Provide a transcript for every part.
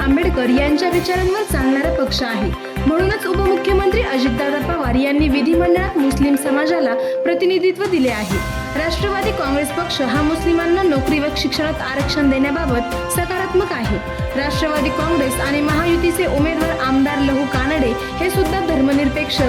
आंबेडकर यांच्या विचारांवर चालणारा पक्ष आहे. म्हणूनच उपमुख्यमंत्री अजितदादा पवार यांनी विधिमंडळात मुस्लिम समाजाला प्रतिनिधित्व दिले आहे. राष्ट्रवादी काँग्रेस पक्ष हा मुस्लिमांना नोकरी व शिक्षणात आरक्षण देण्याबाबत सकारात्मक आहे. राष्ट्रवादी काँग्रेस आणि महायुतीचे उमेदवार आमदार लहू कानडे हे सुद्धा धर्मनिरपेक्ष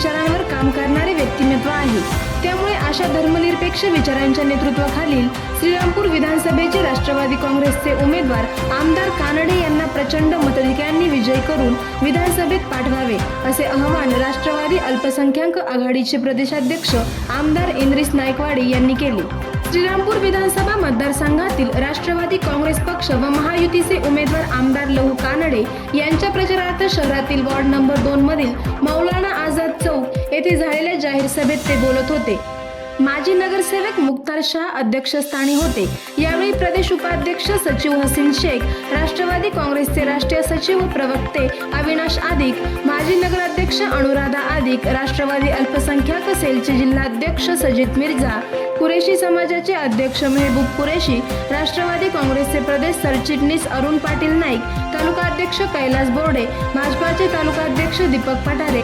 विचारांवर काम करणारे व्यक्तिमत्व आहे. त्यामुळे अशा धर्मनिरपेक्ष विचारांच्या नेतृत्वाखालील श्रीरामपूर विधानसभेचे राष्ट्रवादी काँग्रेसचे उमेदवार आमदार कानडे यांना प्रचंड मताधिक्यांनी विजयी करून विधानसभेत पाठवावे असे आवाहन राष्ट्रवादी अल्पसंख्याक आघाडीचे प्रदेशाध्यक्ष आमदार इंद्रिस नायकवाडी यांनी केले. श्रीरामपूर विधानसभा मतदारसंघ जिल्ह्यातील राष्ट्रवादी काँग्रेस पक्ष व महायुतीचे उमेदवार आमदार लहू कानडे यांच्या प्रचारार्थ शहरातील वॉर्ड नंबर दोन मधील मौलाना आझाद चौक येथे झालेल्या जाहीर सभेत ते बोलत होते. माजी नगरसेवक मुख्तार शाह अध्यक्षस्थानी होते. यावेळी प्रदेश उपाध्यक्ष सचिव हसीन शेख राष्ट्रवादी काँग्रेसचे राष्ट्रीय सचिव व प्रवक्ते अविनाश आदिक माजी नगराध्यक्ष अनुराधा आदिक राष्ट्रवादी अल्पसंख्याक सेलचे जिल्हाध्यक्ष सजित मिर्झा कुरेशी समाजाचे अध्यक्ष मेहबूब कुरेशी राष्ट्रवादी काँग्रेसचे प्रदेश सरचिटणीस अरुण पाटील नाईक तालुका अध्यक्ष कैलास बोर्डे भाजपाचे तालुकाध्यक्ष दीपक पठारे.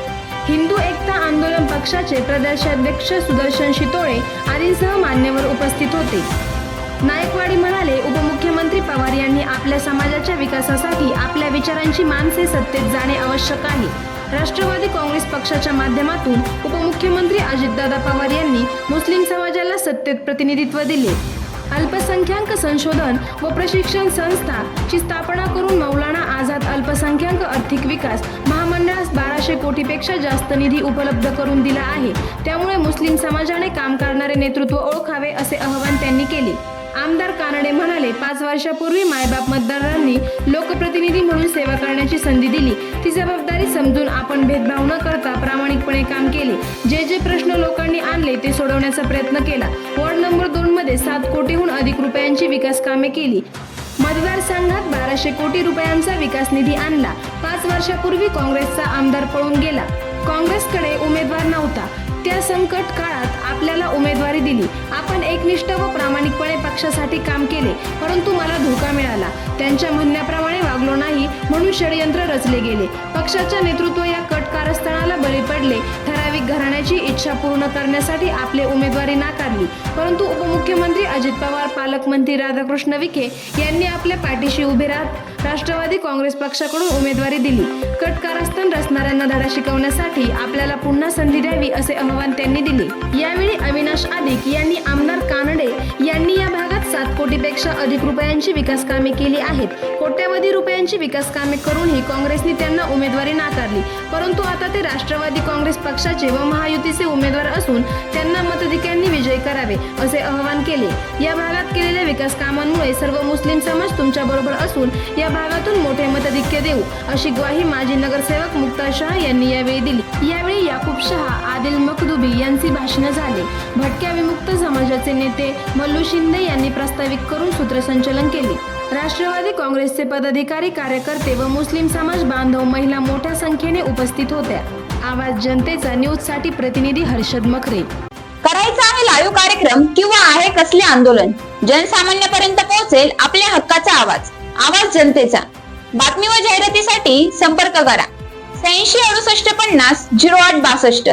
हिंदू एकता आंदोलन पक्षाचे प्रदेशाध्यक्ष सुदर्शन शितोळे आदींसह मान्यवर उपस्थित होते. नायकवाडी म्हणाले उपमुख्यमंत्री पवार यांनी आपल्या समाजाच्या विकासासाठी आपल्या विचारांची माणसे सत्तेत जाणे आवश्यक आहे. राष्ट्रवादी काँग्रेस पक्षाच्या माध्यमातून उपमुख्यमंत्री अजितदादा पवार यांनी मुस्लिम समाजाला सत्तेत प्रतिनिधित्व दिले. अल्पसंख्याक संशोधन व प्रशिक्षण संस्था ची स्थापना करून मौलाना आझाद अल्पसंख्याक आर्थिक विकास महामंडळास बाराशे कोटीपेक्षा जास्त निधी उपलब्ध करून दिला आहे. त्यामुळे मुस्लिम समाजाने काम करणारे नेतृत्व ओळखावे असे आवाहन त्यांनी केले. आमदार कानडे म्हणाले पाच वर्षापूर्वी मायबाप मतदारांनी लोकप्रतिनिधी म्हणून सेवा करण्याची संधी दिली. ती जबाबदारी समजून आपण भेदभाव न करता प्रामाणिकपणे काम केले. जे जे प्रश्न लोकांनी आणले ते सोडवण्याचा प्रयत्न केला. वॉर्ड नंबर दोन मध्ये सात कोटीहून अधिक रुपयांची विकास कामे केली. मतदारसंघात बाराशे कोटी रुपयांचा विकास निधी आणला. पाच वर्षापूर्वी काँग्रेसचा आमदार पळून गेला. काँग्रेसकडे उमेदवार नव्हता. त्या संकट काळात आपल्याला उमेदवारी दिली. आपण एकनिष्ठ व प्रामाणिकपणे पक्षासाठी काम केले परंतु मला धोका मिळाला. त्यांच्या म्हणण्याप्रमाणे वागलो नाही म्हणून षडयंत्र रचले गेले. पक्षाच्या नेतृत्व या कट कारस्थानाला बळी पडले. घराण्याची इच्छा पूर्ण करण्यासाठी आपले उमेदवारी नाकारली. परंतु उपमुख्यमंत्री अजित पवार पालकमंत्री राधाकृष्ण विखे यांनी आपल्या पाठीशी उभे राहत राष्ट्रवादी काँग्रेस पक्षाकडून उमेदवारी दिली. कट कारस्थान रचणाऱ्यांना धडा शिकवण्यासाठी आपल्याला पुन्हा संधी द्यावी असे आवाहन त्यांनी दिले. यावेळी अविनाश आदिक यांनी आमदार कानडे यांनी या भागात सात कोटीपेक्षा अधिक रुपयांची विकास कामे केली आहेत. कोट्यावधी रुपयांची विकास कामे करूनही काँग्रेसने त्यांना उमेदवारी नाकारली. परंतु आता ते राष्ट्रवादी काँग्रेस पक्षाचे व महायुतीचे उमेदवार असून त्यांना मताधिक्यांनी विजय करावे असे आवाहन केले. या भागात केलेल्या विकास कामांमुळे सर्व मुस्लिम समाज तुमच्या बरोबर असून या भागातून मोठे मताधिक्य देऊ अशी ग्वाही माजी नगरसेवक मुक्ता शहा यांनी यावेळी दिली. यावेळी याकूब शहा आदिल मखदुबी यांची भाषणं झाले. भटक्या विमुक्त समाजाचे नेते मल्लू शिंदे यांनी प्रास्ताविक करून सूत्रसंचलन केले. राष्ट्रवादी काँग्रेसचे पदाधिकारी कार्यकर्ते व मुस्लिम समाज बांधव महिला मोठ्या संख्येने उपस्थित होत्या. आवाज जनतेचा न्यूजसाठी प्रतिनिधी हर्षद मखरे करायचा आहे लाईव्ह कार्यक्रम किंवा आहे कसले आंदोलन? जनसामान्यपर्यंत पोहोचेल आपल्या हक्काचा आवाज. आवाज जनतेचा. बातमी व जाहिरातीसाठी संपर्क करा. शहाऐंशी अडुसष्ट पन्नास झिरो आठ बासष्ट.